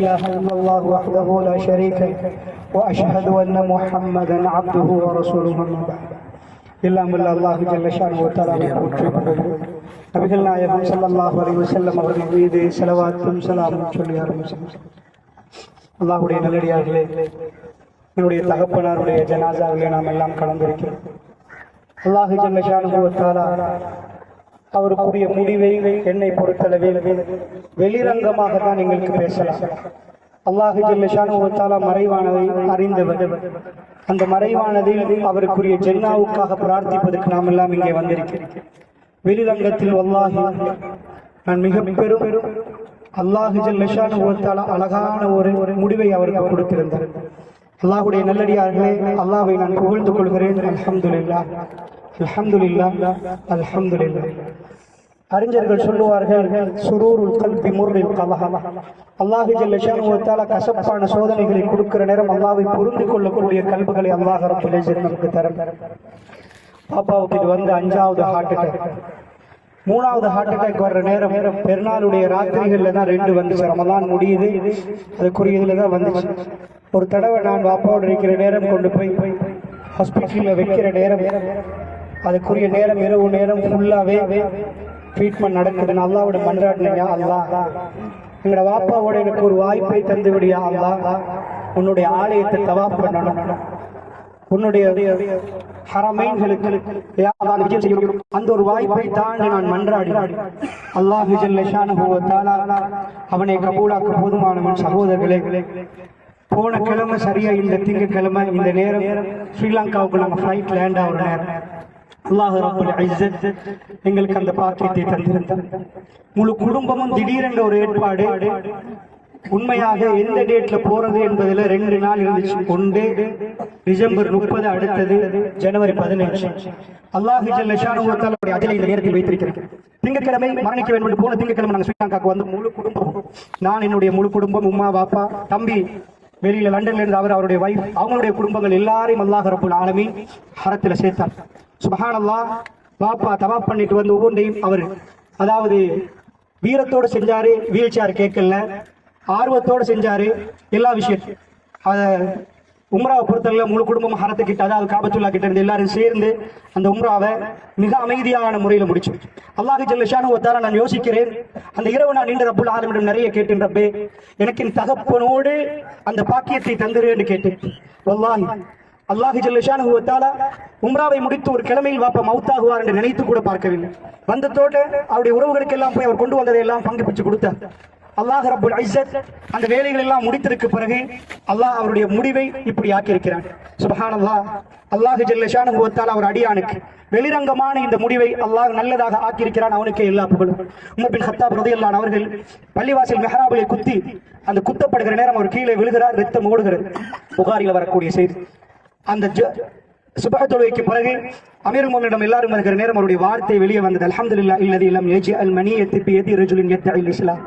إله إلا الله وحده لا شريك له وأشهد أن محمدا عبده ورسوله أما بعد எல்லாம் வல்ல அல்லாஹு ஜல்லஷான் ஒத்தலாவை போற்றி புகழ்கிறோம். நபிகள் நாயகம் ஸல்லல்லாஹு அலைஹி வஸல்லம் அவர்கள் மீது செலவாத்தும் சலாமும் சொல்லி ஆரம்பிச்சோம் அல்லாஹுடைய நல்லடியார்களே என்னுடைய தகப்பனாருடைய ஜனாசாவிலே நாம் எல்லாம் கலந்திருக்கிறோம் அல்லாஹு ஜல்லஷான் ஒத்தாலா அவருக்குரிய முடிவை என்னை பொறுத்தளவில் வெளிரங்கமாக தான் எங்களுக்கு பேசலாம். அல்லாஹு ஜல்லஷானு மறைவானதை அறிந்தவர். அந்த மறைவானதில் அவருக்குரிய ஜென்னாவுக்காக பிரார்த்திப்பதற்கு நாம் எல்லாம் இங்கே வந்திருக்கிறேன் வெளிரங்கத்தில் அல்லாஹி நான் மிக பெரும் அல்லாஹு ஜல்லஷானு அழகான ஒரு ஒரு முடிவை அவருக்கு கொடுத்திருந்தார். அல்லாஹுடைய நல்லடியார்களே அல்லாவை நான் புகழ்ந்து கொள்கிறேன். அல்ஹம்துலில்லாஹ். அல்ஹம்துலில்லாஹ் அல்ஹம்துலில்லாஹ் அறிஞர்கள் சொல்லுவார்கள் சுரூருல் கல்வி முர்ரில் கலஹம் அல்லாஹு ஜல்ல கசப்பான சோதனைகளை கொடுக்கிற நேரம் அல்லாவை புரிந்து கொள்ளக்கூடிய கல்விகளை அல்லாஹ் ரப்புல் நமக்கு தரும். பாப்பாவுக்கு இது வந்து அஞ்சாவது ஹார்ட் அட்டாக் மூணாவது ஹார்ட் அட்டாக் வர்ற நேரம் பெருநாளுடைய ராத்திரிகள்ல தான் ரெண்டு வந்துச்சு. ரமதான் முடியுது அதுக்குரியதுல தான் வந்துச்சு. ஒரு தடவை நான் பாப்பாவோட இருக்கிற நேரம் கொண்டு போய் ஹாஸ்பிட்டலில் வைக்கிற நேரம் அதுக்குரிய நேரம் இரவு நேரம் ஃபுல்லாகவே ட்ரீட்மெண்ட் நடக்குதுன்னு அல்லாவோட மன்றாடினீங்க அல்லா எங்களோட வாப்பாவோட எனக்கு ஒரு வாய்ப்பை தந்து விடியா அல்லா உன்னுடைய ஆலயத்தை தவா பண்ணணும். உன்னுடைய ஹரமைன்களுக்கு அந்த ஒரு வாய்ப்பை தாண்டி நான் மன்றாடி அல்லாஹ் அவனை கபூலாக்க போதுமானவன் சகோதரர்களே போன கிழமை சரியா இந்த திங்கக்கிழமை இந்த நேரம் ஸ்ரீலங்காவுக்கு நாங்கள் ஃப்ளைட் லேண்ட் ஆகிற நேரம் அல்லாஹ் ரப்பல் எங்களுக்கு அந்த பாக்கியத்தை தந்திருந்தார். முழு குடும்பமும் திடீரென்ற ஒரு ஏற்பாடு. உண்மையாக எந்த டேட்ல போறது என்பதுல ரெண்டு நாள் இருந்துச்சு. ஒன்று டிசம்பர் முப்பது அடுத்தது ஜனவரி பதினஞ்சு. அல்லாஹ் ஜல்லஷானுடைய இந்த நேரத்தில் வைத்திருக்கிறேன் திங்கட்கிழமை மரணிக்க வேண்டும் என்று போன திங்கக்கிழமை நாங்கள் ஸ்ரீலங்காக்கு வந்து முழு குடும்பம் நான் என்னுடைய முழு குடும்பம் உமா பாப்பா தம்பி வெளியில லண்டன்ல இருந்து அவர் அவருடைய வைஃப் அவங்களுடைய குடும்பங்கள் எல்லாரையும் அல்லாஹ் ரப்புல் ஆலமீன் ஹரத்துல சேர்த்தார். சுபஹானல்லா பாப்பா தவா பண்ணிட்டு வந்து ஒவ்வொன்றையும் அவர் அதாவது வீரத்தோடு செஞ்சாரு வீல் சேர் கேட்கல ஆர்வத்தோடு செஞ்சாரு எல்லா விஷயத்தையும். அதை உம்ராவை பொறுத்தவரை முழு குடும்பம் ஹரத்து கிட்ட அதாவது காபத்துல்லா கிட்ட இருந்து எல்லாரும் சேர்ந்து அந்த உம்ராவை மிக அமைதியான முறையில் முடிச்சு அல்லாஹு ஜல்லஷானு ஒத்தார நான் யோசிக்கிறேன் அந்த இரவு நான் நின்று ரப்புல் ஆலமிடம் நிறைய கேட்டேன் ரப்பே. எனக்கு என் தகப்பனோடு அந்த பாக்கியத்தை தந்துருன்னு கேட்டேன். வல்லாஹி அல்லாஹு ஜல்லஷான் உத்தாலா உம்ராவை முடித்து ஒரு கிழமையில் வாப்பா மவுத்தாகுவார் என்று நினைத்து கூட பார்க்கவில்லை. வந்த தோட்ட அவருடைய உறவுகளுக்கு எல்லாம் போய் அவர் கொண்டு வந்ததை எல்லாம் பங்கு பிச்சு கொடுத்தார். அல்லாஹ் ரபுல் ஐசத் அந்த வேலைகள் எல்லாம் முடித்திருக்கு பிறகு அல்லாஹ் அவருடைய முடிவை இப்படி ஆக்கியிருக்கிறான். சுபஹான் அல்லாஹ் ஜல்லஷானு ஒத்தாலா அவர் அடியானுக்கு வெளிரங்கமான இந்த முடிவை அல்லாஹ் நல்லதாக ஆக்கியிருக்கிறான் அவனுக்கே எல்லா புகழும். உமர் பின் ஹத்தாப் ரதியல்லான் அவர்கள் பள்ளிவாசல் மெஹராபிலே குத்தி அந்த குத்தப்படுகிற நேரம் அவர் கீழே விழுகிறார் ரத்தம் ஓடுகிறது. புகாரில் வரக்கூடிய செய்தி. அந்த ஜ- தொழுகைக்கு பிறகு அமீர் மோனிடம் எல்லாரும் இருக்கிற நேரம் அவருடைய வார்த்தை வெளியே வந்தது. அலமதுல்லா இல்லது இல்லம் ஏஜி அல் மணி பி எதி ரஜுலின் யத்தஇல் இஸ்லாம்.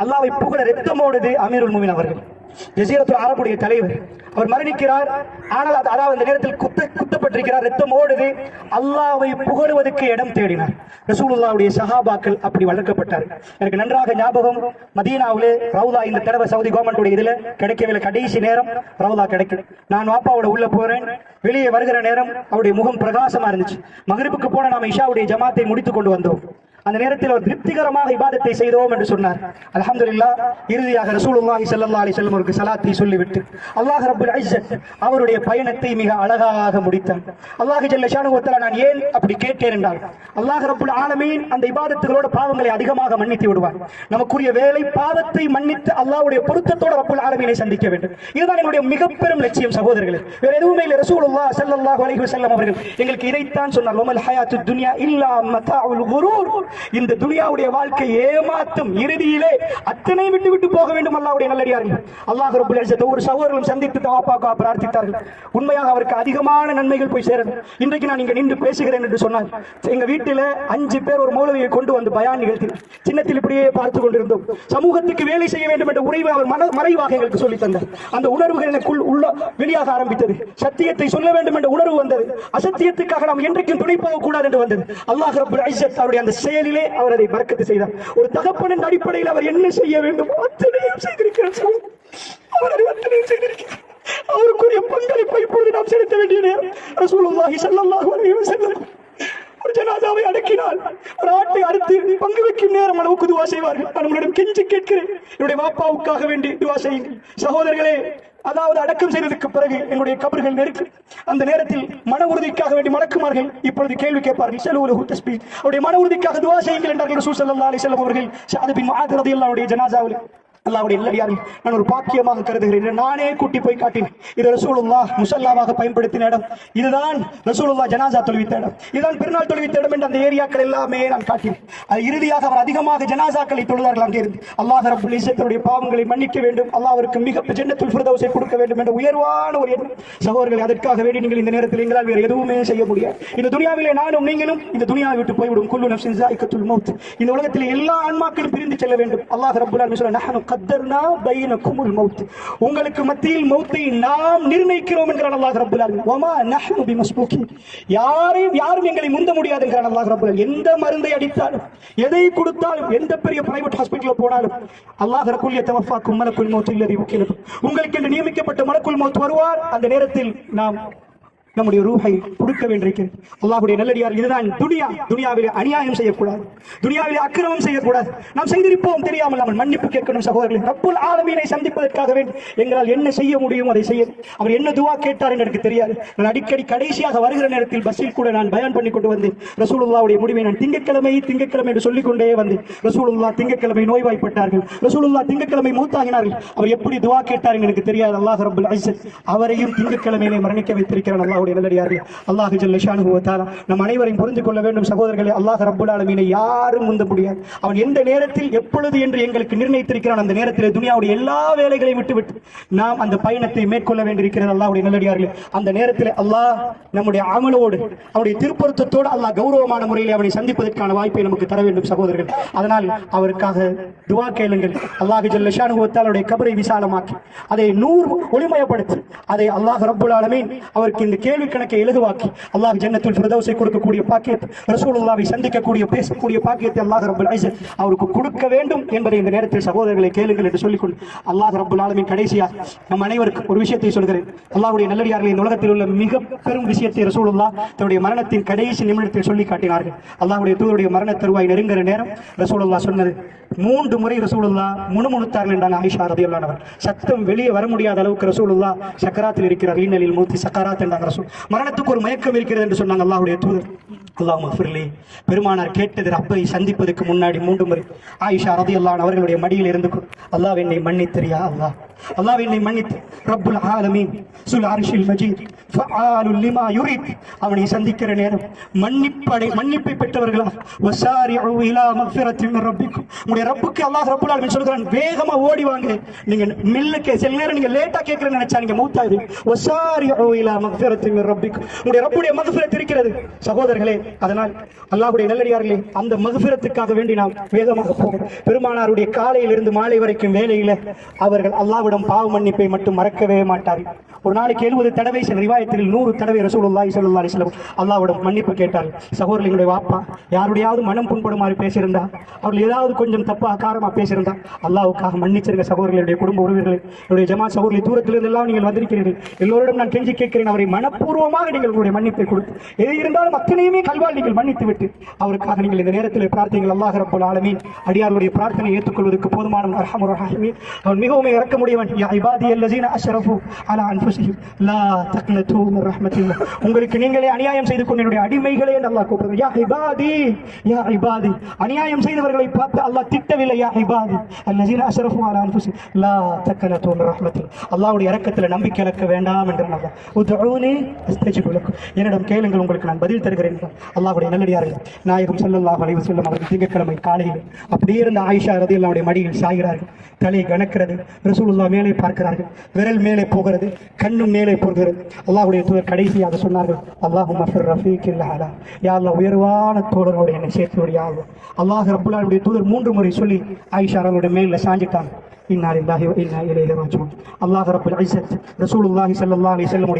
அல்லாவை புகழ ரத்தமோடுது அமீருல் மூமின் அவர்கள். ஜசீரத்துல் அரபுடைய தலைவர். அவர் மரணிக்கிறார். ஆனால் அது- அதாவது அந்த நேரத்தில் குத்த குத்தப்பட்டிருக்கிறார். ரத்தம் ஓடுது அல்லாவை புகழுவதற்கு இடம் தேடினார். ரசூலுல்லாவுடைய சஹாபாக்கள் அப்படி வளர்க்கப்பட்டார். எனக்கு நன்றாக ஞாபகம் மதீனாவிலே ரவுதா இந்த தடவை சவுதி கவர்மெண்ட் இதுல கிடைக்கவில்லை. கடைசி நேரம் ரவுதா கிடைக்கும். நான் வாப்பாவோட உள்ள போறேன். வெளியே வருகிற நேரம் அவருடைய முகம் பிரகாசமா இருந்துச்சு. மகரிப்புக்கு போன நாம இஷாவுடைய ஜமாத்தை முடித்துக் கொண்டு வந்தோம். அந்த நேரத்தில் அவர் திருப்திகரமாக இபாதத்தை செய்தோம் என்று சொன்னார். அல்ஹம்துலில்லாஹ் இறுதியாக ரசூலுல்லாஹி ஸல்லல்லாஹு அலி வஸல்லம் அவருக்கு சொல்லிவிட்டு அல்லாஹ் ரபுல் ஐசத் அவருடைய பயணத்தை மிக அழகாக முடித்தார் அல்லாஹ் ஜல்ல ஷானு நான் ஏன் அப்படி கேட்டேன் என்றால் அல்லாஹ் ரபுல் ஆலமீன் அந்த இபாதத்துகளோட பாவங்களை அதிகமாக மன்னித்து விடுவார். நமக்குரிய வேலை பாவத்தை மன்னித்து அல்லாஹ்வுடைய பொருத்தத்தோட ரப்பல் ஆலமீனை சந்திக்க வேண்டும். இதுதான் எங்களுடைய மிக பெரும் லட்சியம் சகோதரர்களே. வேற எதுவுமே இல்லை. ரசூலுல்லா ஸல்லல்லாஹு அலைஹி வஸல்லம் அவர்கள் எங்களுக்கு இதைத்தான் சொன்னார் வமல் ஹயாத்து துன்யா இல்லா மதாஉல் குரூர். இந்த துனியாவுடைய வாழ்க்கை ஏமாத்தும் இறுதியிலே அத்தனை விட்டு விட்டு போக வேண்டும் அல்லாவுடைய நல்லடியார்கள். அல்லாஹ் ரபுல் ஒவ்வொரு சகோதரர்களும் சந்தித்து தவாப்பாக்கா பிரார்த்தித்தார்கள். உண்மையாக அவருக்கு அதிகமான நன்மைகள் போய் சேரணும். இன்றைக்கு நான் இங்க நின்று பேசுகிறேன் என்று சொன்னார் எங்க வீட்டில அஞ்சு பேர் ஒரு மூலவியை கொண்டு வந்து பயான் நிகழ்த்தி சின்னத்தில் இப்படியே பார்த்து கொண்டிருந்தோம். சமூகத்துக்கு வேலை செய்ய வேண்டும் என்ற உரைவை அவர் மன மறைவாக எங்களுக்கு சொல்லி தந்தார். அந்த உணர்வுகள் எனக்குள் உள்ள வெளியாக ஆரம்பித்தது. சத்தியத்தை சொல்ல வேண்டும் என்ற உணர்வு வந்தது. அசத்தியத்துக்காக நாம் என்றைக்கும் துணை போகக்கூடாது என்று வந்தது. அல்லாஹ் ரபுல் இஸ்ஸத் அவருடைய அந்த செயல் செயலிலே அவர் அதை பறக்கத்து செய்தார். ஒரு தகப்பனின் அடிப்படையில் அவர் என்ன செய்ய வேண்டும்? அத்தனையும் செய்திருக்கிறார் அவர் அதை அத்தனையும் செய்திருக்கிறார். அவருக்குரிய பங்களிப்பை இப்பொழுது நாம் செலுத்த வேண்டிய நேரம். ரசூலுல்லாஹி ஸல்லல்லாஹு அலைஹி வஸல்லம் ஒரு ஜனாதாவை அடக்கினால் ஒரு ஆட்டை அறுத்து பங்கு வைக்கும் நேரம் அளவுக்கு துவா செய்வார்கள். நான் உங்களிடம் கெஞ்சி கேட்கிறேன். என்னுடைய வாப்பாவுக்காக வேண்டி துவா செய்யுங்கள். சகோதரர்களே அதாவது அடக்கம் செய்ததற்கு பிறகு என்னுடைய கபர்கள் நெருக்கு. அந்த நேரத்தில் மன உறுதிக்காக வேண்டி மணக்குமார்கள் இப்பொழுது கேள்வி கேட்பார்கள். செலவுலகு தஸ்பி அவருடைய மன உறுதிக்காக துவா செய்யுங்கள் என்றார்கள் ரசூல் ஸல்லல்லாஹு அலி செல்லம் அவர்கள். ஷாது பின் முஆத் ஜனாசாவில் அல்லாவுடைய இல்லடியார்கள் நான் ஒரு பாக்கியமாக கருதுகிறேன் நானே கூட்டி போய் காட்டினேன். இது ரசூலுல்லாஹ் முசல்லாவாக பயன்படுத்தின இடம். இதுதான் ரசூலுல்லா ஜனாசா தொழுவித்த இடம். இதுதான் பெருநாள் தொழுவித்த இடம் என்று அந்த ஏரியாக்கள் எல்லாமே நான் காட்டினேன். அது இறுதியாக அவர் அதிகமாக ஜனாசாக்களை தொழுதார்கள் அங்கே இருந்து. அல்லாஹ் ரபுல் இஸ்ஸத்துடைய பாவங்களை மன்னிக்க வேண்டும். அல்லாஹ் அவருக்கு மிக ஜன்னத்துல் ஃபிர்தௌஸை கொடுக்க வேண்டும் என்ற உயர்வான ஒரு எண்ணம். சகோதரர்கள் அதற்காக வேண்டி நீங்கள் இந்த நேரத்தில் எங்களால் வேறு எதுவுமே செய்ய முடியாது. இந்த துணியாவிலே நானும் நீங்களும் இந்த துனியாவை விட்டு போய்விடும். குல்லு நப்சின் ஸாயிகத்துல் மௌத். இந்த உலகத்தில் எல்லா ஆன்மாக்களும் பிரிந்து செல்ல வேண்டும். அல்லாஹ் ரப்புல் ஆலமீன் கத்தர்னா பையன குமுல் பைனக்குமுல் மௌத் உங்களுக்கு மத்தியில் மௌத்தை நாம் நிர்ணயிக்கிறோம் என்கிறான் அல்லாஹ் ரப்புல் ஒமா நஹ்னு பி மஸ்பூக்கி யாரையும் யாரும் எங்களை முந்த முடியாது என்கிறான் அல்லாஹ் ரப்புல் எந்த மருந்தை அடித்தாலும் எதை கொடுத்தாலும் எந்த பெரிய பிரைவேட் ஹாஸ்பிட்டல போனாலும் அல்லாஹ் ரக்குல் தவஃபாக்கும் மலக்குல் மௌத் இல்லதி உங்களுக்கு என்று நியமிக்கப்பட்ட மலக்குல் மௌத் வருவார். அந்த நேரத்தில் நாம் நம்முடைய ரூஹை கொடுக்க வேண்டியிருக்கிறது அல்லாஹுடைய நல்லடியார் இதுதான். துனியா துனியாவிலே அநியாயம் செய்யக்கூடாது. துனியாவிலே அக்கிரமம் செய்யக்கூடாது. நாம் செய்திருப்போம் தெரியாமல் அவன் மன்னிப்பு கேட்கணும் சகோதரர்களே. ரப்புல் ஆலமீனை சந்திப்பதற்காக வேண்டும் எங்களால் என்ன செய்ய முடியும் அதை செய்ய. அவர் என்ன துவா கேட்டார் என்று எனக்கு தெரியாது. நான் அடிக்கடி கடைசியாக வருகிற நேரத்தில் பஸ்ஸில் கூட நான் பயன் பண்ணி கொண்டு வந்தேன் ரசூலுல்லாவுடைய முடிவை நான் திங்கட்கிழமை திங்கட்கிழமை என்று சொல்லிக் கொண்டே வந்தேன் ரசூலுல்லா திங்கட்கிழமை நோய்வாய்ப்பட்டார்கள். ரசூலுல்லா திங்கட்கிழமை மூத்தாகினார்கள். அவர் எப்படி துவா கேட்டார் எனக்கு தெரியாது. அல்லாஹ் ரபுல் ஐசத் அவரையும் திங்கட்கிழமையிலே மரணிக்க வைத்திருக்கிறார் வைத்திருக்கிறான் அல்லாஹ்வுடைய நல்லடியார்கள் அல்லாஹு ஜல்ல ஷானுஹு நம் அனைவரையும் புரிந்து கொள்ள வேண்டும் சகோதரர்களை. அல்லாஹ் ரப்புல் ஆலமீனை யாரும் முந்த முடியாது அவன் எந்த நேரத்தில் எப்பொழுது என்று எங்களுக்கு நிர்ணயித்திருக்கிறான் அந்த நேரத்தில் துனியாவுடைய எல்லா வேலைகளையும் விட்டுவிட்டு நாம் அந்த பயணத்தை மேற்கொள்ள வேண்டியிருக்கிறது அல்லாஹ்வுடைய நல்லடியார்கள். அந்த நேரத்தில் அல்லாஹ் நம்முடைய அமலோடு அவருடைய திருப்பொருத்தத்தோடு அல்லாஹ் கௌரவமான முறையில் அவனை சந்திப்பதற்கான வாய்ப்பை நமக்கு தர வேண்டும் சகோதரர்கள். அதனால் அவருக்காக துவா கேளுங்கள். அல்லாஹு ஜல்ல ஷானுஹு கபரை விசாலமாக்கி அதை நூறு ஒளிமயப்படுத்தி அதை அல்லாஹ் ரப்புல் ஆலமீன் அவருக்கு இந்த கேள்வி கணக்கை எழுதுவாக்கி அல்லாஹ் ஜன்னத்தில் பிரதவசை கொடுக்கக்கூடிய பாக்கியத்தை ரசூலுல்லாவை சந்திக்கக்கூடிய பேசக்கூடிய பாக்கியத்தை அல்லாஹ் ரபுல் ஐசன் அவருக்கு கொடுக்க வேண்டும் என்பதை இந்த நேரத்தில் சகோதரர்களை கேளுங்கள் என்று சொல்லிக்கொண்டு அல்லாஹ் ரபுல் ஆலமின் கடைசியாக நம் அனைவருக்கும் ஒரு விஷயத்தை சொல்கிறேன். அல்லாஹுடைய நல்லடியார்கள் இந்த உலகத்தில் உள்ள மிக பெரும் விஷயத்தை ரசூலுல்லா தன்னுடைய மரணத்தின் கடைசி நிமிடத்தில் சொல்லி காட்டினார்கள். அல்லாஹுடைய தூதருடைய மரண தருவாய் நெருங்குற நேரம் ரசூலுல்லா சொன்னது. மூன்று முறை ரசூலுல்லா முணுமுணுத்தார்கள் என்றாங்க ஆயிஷா ரதியுல்லானவர் சத்தம் வெளியே வர முடியாத அளவுக்கு ரசூலுல்லா சக்கராத்தில் இருக்கிறார். ஈனலில் மூத்தி சக்கராத் என்றாங்க ரசூல் மரணத்துக்கு ஒரு மயக்கம் இருக்கிறது என்று சொன்னாங்க அல்லாஹுடைய தூதர். அல்லாஹ் மஃபிர்லி பெருமானார் கேட்டது ரப்பை சந்திப்பதற்கு முன்னாடி மூன்று முறை ஆயிஷா ரதி அல்லான் அவர்களுடைய மடியில் இருந்து அல்லாஹ் என்னை மன்னித்தறியா அல்லாஹ்? அல்லாஹ் என்னை மன்னித்து ரப்புல் ஆலமீன் சுல் அரிஷில் மஜீத் லிமா யுரித். அவனை சந்திக்கிற நேரம் மன்னிப்படை மன்னிப்பை பெற்றவர்களா? வசாரி இலா மஃபிரத்தின் ரப்பிக்கும். உங்களுடைய ரப்புக்கு அல்லாஹ் ரப்புல் ஆலமீன் சொல்கிறான் வேகமா ஓடி வாங்க. நீங்க மில்லுக்கு சில நேரம் நீங்க லேட்டா கேட்கறேன்னு நினைச்சா நீங்க மூத்தாயிரு வசாரி இலா மஃபிரத்தின் மக்ஃபிரத்தின் மின் ரப்பிக்கும் ரப்புடைய மக்ஃபிரத் இருக்கிறது. சகோதரர்களே அதனால் அல்லாஹ்வுடைய நல்லடியார்களே அந்த மக்ஃபிரத்துக்காக வேண்டி நாம் வேகமாக போகும் பெருமானாருடைய காலையில் இருந்து மாலை வரைக்கும் வேலையில அவர்கள் அல்லாஹ்விடம் பாவ மன்னிப்பை மட்டும் மறக்கவே மாட்டார் ஒரு நாளைக்கு எழுபது தடவை சில ரிவாயத்தில் நூறு தடவை ரசூலுல்லாஹி ஸல்லல்லாஹு அலைஹி வஸல்லம் அல்லாஹ்விடம் மன்னிப்பு கேட்டார் சகோதரர்களுடைய வாப்பா யாருடையாவது மனம் புண்படுமாறு பேசியிருந்தா அவர்கள் ஏதாவது கொஞ்சம் தப்பாக காரமாக பேசியிருந்தா அல்லாஹ்வுக்காக மன்னிச்சிருங்க சகோதரர்களுடைய குடும்ப உறவினர்கள் என்னுடைய ஜமா சகோதரி தூரத்திலிருந்து எல்லாம் நீங்கள் வந்திருக்கிறீர்கள். எல்லோரிடம் நான் கெஞ்சி கேட்கிறேன் அவரை மனப்பூர்வமாக நீங்கள் உங்களுடைய மன்னிப்பை கொடுத்து எது இருந்தாலும் அத்தனையுமே கல்வால் நீங்கள் மன்னித்து விட்டு அவருக்காக நீங்கள் இந்த நேரத்தில் பிரார்த்தனைகள் அல்லாஹ் ரப்பல் ஆலமீன். அடியாருடைய பிரார்த்தனை ஏற்றுக்கொள்வதற்கு போதுமான அர்ஹமுர் ரஹீம் அவன் மிகவும் இறக்க முடியவன். யா இபாதி அல்லஸீன அஷ்ரஃபு அலா அன்ஃபுஸிஹிம். லா தக்னது மின் ரஹ்மத்தில்லாஹ் உங்களுக்கு நீங்களே அநியாயம் செய்து கொண்ட என்னுடைய அடிமைகளே நல்லா அல்லாஹ் யா இபாதி யா இபாதி. அநியாயம் செய்தவர்களை பார்த்து அல்லாஹ் திட்டவில்லை. யா இபாதி. அல்லஸீன அஷ்ரஃபு அலா அன்ஃபுஸிஹிம். லா தக்னது மின் ரஹ்மத்தில்லாஹ் அல்லாஹ்வுடைய இறக்கத்தில் நம்பிக்கை இழக்க வேண்டாம் என்று அல்லாஹ். உதுஊனி அஸ்தஜிபு என்னிடம் கேளுங்கள் உங்களுக்கு நான் பதில் தருகிறேன். அல்லாஹுடைய அல்லாஹ்வுடைய நல்லடியார்கள் நாயகம் சொல்லல்லாஹ் அலைவு சொல்லும் அவர்கள் திங்கட்கிழமை காலையில் அப்படியே இருந்த ஆயிஷா ரதி அல்லாவுடைய மடியில் சாய்கிறார்கள் தலை கணக்கிறது ரசூலுல்லாஹ் மேலே பார்க்கிறார்கள். விரல் மேலே போகிறது. கண்ணும் மேலே போகிறது. அல்லாஹுடைய தூதர் கடைசியாக சொன்னார்கள் அல்லாஹு மஃபர் ரஃபீக் அலா யா அல்லா உயர்வான தோழரோடு என்னை சேர்த்து ஆகும் அல்லாஹ் அல்லாஹ் தூதர் மூன்று முறை சொல்லி ஆயிஷா அவர்களுடைய மேல சாஞ்சிட்டாங்க இன்னா இல்லாஹி இன்னா இலைஹி ராஜிஊன். அல்லாஹ் ரப்பல் இஸ்ஸத் ரசூலுல்லாஹி ஸல்லல்லாஹு அலைஹி வஸல்லம்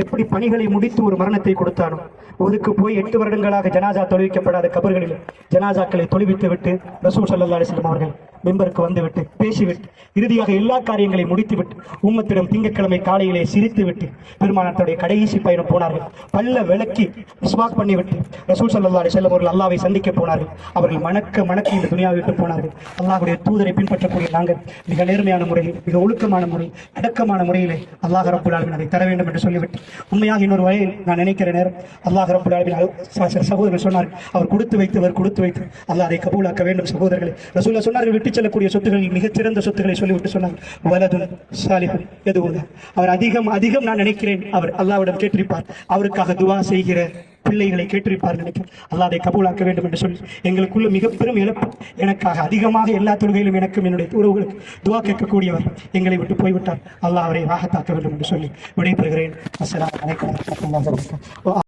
எப்படி பணிகளை முடித்து ஒரு மரணத்தை கொடுத்தானோ? ஒதுக்கு போய் எட்டு வருடங்களாக ஜனாசா தொழுவிக்கப்படாத கபர்களில் ஜனாசாக்களை தொழுவித்து விட்டு ரசூல் சல்லா அலிஸ்லம் அவர்கள் மெம்பருக்கு வந்துவிட்டு பேசிவிட்டு இறுதியாக எல்லா காரியங்களையும் முடித்துவிட்டு உம்மத்திடம் திங்கட்கிழமை காலையிலே சிரித்துவிட்டு பெருமானத்துடைய கடைசி பயணம் போனார்கள். பல்ல விளக்கி விஸ்வாக் பண்ணிவிட்டு ரசூல் சல்லா அலி செல்லம் அவர்கள் அல்லாவை சந்திக்க போனார்கள். அவர்கள் மணக்க மணக்க இந்த துணியாவை விட்டு போனார்கள். அல்லாஹுடைய தூதரை பின்பற்றக்கூடிய நாங்கள் மிக நேர்மையான முறையில் மிக ஒழுக்கமான முறையில் அடக்கமான முறையிலே அல்லாஹ் ரப்புல் அதை தர வேண்டும் என்று சொல்லிவிட்டு உண்மையாக இன்னொரு வழியில் நான் நினைக்கிறேன் அல்லாஹ் ரப்புல் ஆலமீன் சொன்னார். அவர் கொடுத்து வைத்தவர் கொடுத்து வைத்து அல்லாஹ் அதை கபூலாக்க வேண்டும் சகோதரர்களை. ரசூல்லா சொன்னார்கள் விட்டு செல்லக்கூடிய சொத்துக்களில் மிகச்சிறந்த சொத்துக்களை சொல்லிவிட்டு சொன்னார். வலதுன் சாலிஹுன் எதுவும் அவர் அதிகம் அதிகம் நான் நினைக்கிறேன். அவர் அல்லாவிடம் கேட்டிருப்பார். அவருக்காக துவா செய்கிற பிள்ளைகளை கேட்டிருப்பார் நினைக்கிறேன் அல்லாஹ் அதை கபூலாக்க வேண்டும் என்று சொல்லி. எங்களுக்குள்ள மிக பெரும் இழப்பு எனக்காக அதிகமாக எல்லா தொழுகையிலும் எனக்கும் என்னுடைய உறவுகளுக்கு துவா கேட்கக்கூடியவர் எங்களை விட்டு போய்விட்டார். அல்லாஹ் அவரை ராகத்தாக்க வேண்டும் என்று சொல்லி விடைபெறுகிறேன். அஸ்ஸலாமு அலைக்கும்